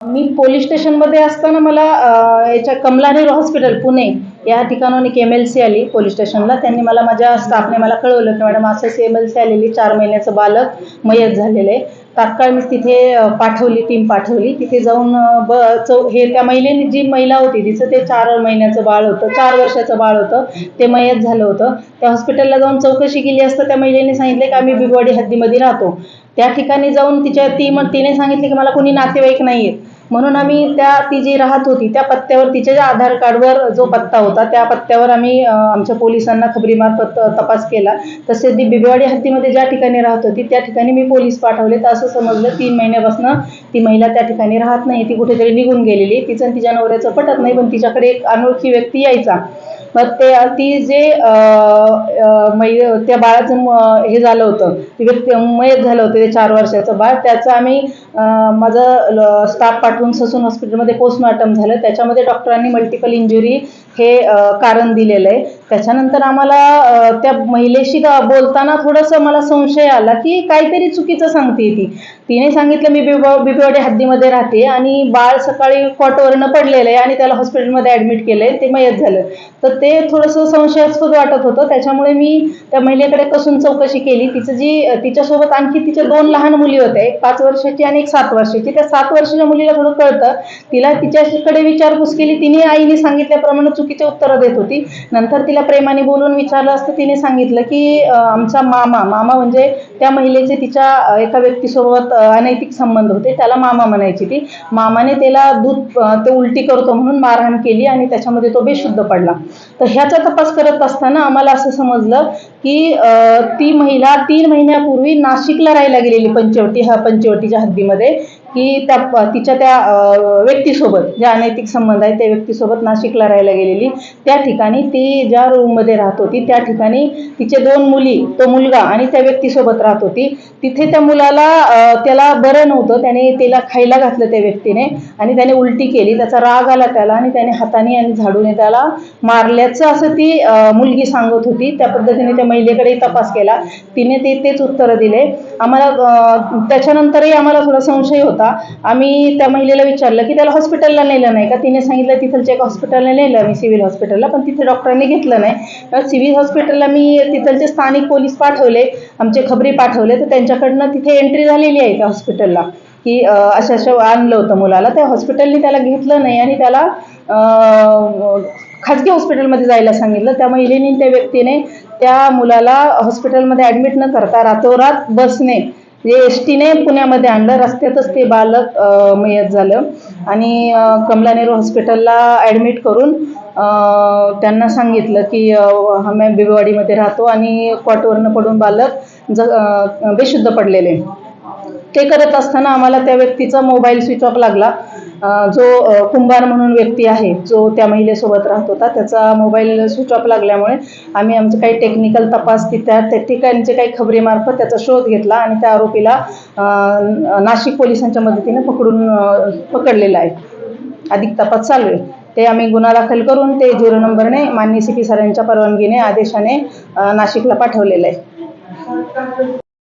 मी police स्टेशनमध्ये असताना मला याच्या कमला नेहरू हॉस्पिटल पुणे या ठिकाणाहून एक एम एल सी आली पोलीस स्टेशनला. त्यांनी मला माझ्या स्टाफने मला कळवलं की मॅडम असं एम एल सी आलेली चार महिन्याचं बालक मयत झालेलं आहे. तात्काळ मी तिथे पाठवली टीम पाठवली. तिथे जाऊन ब चौ हे त्या महिलेने जी महिला होती तिचं ते चार महिन्याचं बाळ होतं चार वर्षाचं बाळ होतं ते मयत झालं होतं. त्या हॉस्पिटलला जाऊन चौकशी केली असता त्या महिलेने सांगितले की आम्ही बिगवाडी हद्दीमध्ये राहतो. त्या ठिकाणी जाऊन तिच्या ती मग तिने सांगितले की मला कोणी नातेवाईक नाही आहेत म्हणून आम्ही त्या ती जी राहत होती त्या पत्त्यावर तिच्या ज्या आधार कार्डवर जो पत्ता होता त्या पत्त्यावर आम्ही आमच्या पोलिसांना खबरीमार्फत तपास केला. तसेच ती बिबेवाडी हद्दीमध्ये ज्या ठिकाणी राहत होती त्या ठिकाणी मी पोलीस पाठवले तर असं समजलं तीन महिन्यापासून ती महिला त्या ठिकाणी राहत नाही. ती कुठेतरी निघून गेलेली तिचं तिच्या नवऱ्याचं पटत नाही पण तिच्याकडे एक अनोळखी व्यक्ती यायचा. मग ते ती जे मै त्या बाळाचं हे झालं होतं ती व्यक्ती मयत झालं होतं ते चार वर्षाचं बाळ. त्याचं आम्ही अ, माझं स्टाफ पाठवून ससून हॉस्पिटलमध्ये पोस्टमॉर्टम झालं. त्याच्यामध्ये डॉक्टरांनी मल्टिपल इंजुरी हे कारण दिलेलं आहे. त्याच्यानंतर आम्हाला त्या महिलेशी बोलताना थोडंसं मला संशय आला की काहीतरी चुकीचं सांगते ती. तिने सांगितलं मी बिबा बिबवाडी हद्दीमध्ये राहते आणि बाळ सकाळी कॉटवरनं पडलेलं आहे आणि त्याला हॉस्पिटलमध्ये ॲडमिट केलं आहे ते मयत झालं. तर ते थोडंसं संशयास्पद वाटत होतं. त्याच्यामुळे मी त्या महिलेकडे कसून चौकशी केली. तिचं जी तिच्यासोबत आणखी तिच्या दोन लहान मुली होत्या एक पाच वर्षाची आणि एक सात वर्षाची. त्या सात वर्षाच्या मुलीला थोडं कळतं. तिला तिच्याकडे विचारपूस केली. तिने आईने सांगितल्याप्रमाणे चुकीचे उत्तरं देत होती. नंतर तिला प्रेमाने बोलून विचारलं असतं तिने सांगितलं की आमचा मामा मामा म्हणजे त्या महिलेचे तिच्या एका व्यक्तीसोबत अनैतिक संबंध होते त्याला मामा म्हणायची ती. मामाने त्याला दूध ते उलटी करतो म्हणून मारहाण केली आणि त्याच्यामध्ये तो बेशुद्ध पडला. तर ह्याचा तपास करत असताना आम्हाला असं समजलं की ती महिला तीन महिन्यापूर्वी नाशिकला राहायला गेलेली पंचवटी ह्या पंचवटीच्या हद्दीमध्ये. की त्या तिच्या त्या व्यक्तीसोबत ज्या अनैतिक संबंध आहे त्या व्यक्तीसोबत नाशिकला राहायला गेलेली. त्या ठिकाणी ती ज्या रूममध्ये राहत होती त्या ठिकाणी तिचे दोन मुली तो मुलगा आणि त्या व्यक्तीसोबत राहत होती. तिथे त्या मुलाला त्याला बरं नव्हतं त्याने तिला खायला घातलं त्या व्यक्तीने आणि त्याने उलटी केली. त्याचा राग आला त्याला आणि त्याने हाताने आणि झाडूने त्याला मारल्याचं असं ती मुलगी सांगत होती. त्या पद्धतीने त्या महिलेकडे तपास केला. तिने ते तेच उत्तरं दिले. आम्हाला त्याच्यानंतरही आम्हाला थोडा संशय होता. आम्ही त्या महिलेला विचारलं की त्याला हॉस्पिटलला नेलं नाही का? तिने सांगितलं तिथलच्या एका हॉस्पिटलला नेलं मी सिव्हिल हॉस्पिटलला पण तिथे डॉक्टरांनी घेतलं नाही. सिव्हिल हॉस्पिटलला मी तिथलचे स्थानिक पोलीस पाठवले आमचे खबरी पाठवले तर त्यांच्याकडनं तिथे एंट्री झालेली आहे त्या हॉस्पिटलला की अशा अशा आणलं होतं मुलाला. त्या हॉस्पिटलने त्याला घेतलं नाही आणि त्याला खाजगी हॉस्पिटलमध्ये जायला सांगितलं. त्या महिलेने त्या व्यक्तीने त्या मुलाला हॉस्पिटलमध्ये ॲडमिट न करता रातोरात बसने जे एस टीने पुण्यामध्ये आणलं रस्त्यातच ते बालक मयत झालं. आणि कमला नेहरू हॉस्पिटलला ॲडमिट करून त्यांना सांगितलं की अ, आम्ही बिबवाडीमध्ये राहतो आणि कॉटवरनं पडून बालक ज बेशुद्ध पडलेले. ते करत असताना आम्हाला त्या व्यक्तीचा मोबाईल स्विच ऑफ लागला. जो कुंभार म्हणून व्यक्ती आहे जो त्या महिलेसोबत राहत होता त्याचा मोबाईल स्विच ऑफ लागल्यामुळे आम्ही आमचं काही टेक्निकल तपास तिथ्या त्या ठिकाणचे काही खबरीमार्फत त्याचा शोध घेतला आणि त्या आरोपीला नाशिक पोलिसांच्या मदतीने पकडून पकडलेलं पकडलेला आहे. अधिक तपास चालू आहे. ते आम्ही गुन्हा दाखल करून ते झिरो नंबरने मान्य सी पी सरांच्या परवानगीने आदेशाने नाशिकला पाठवलेलं आहे.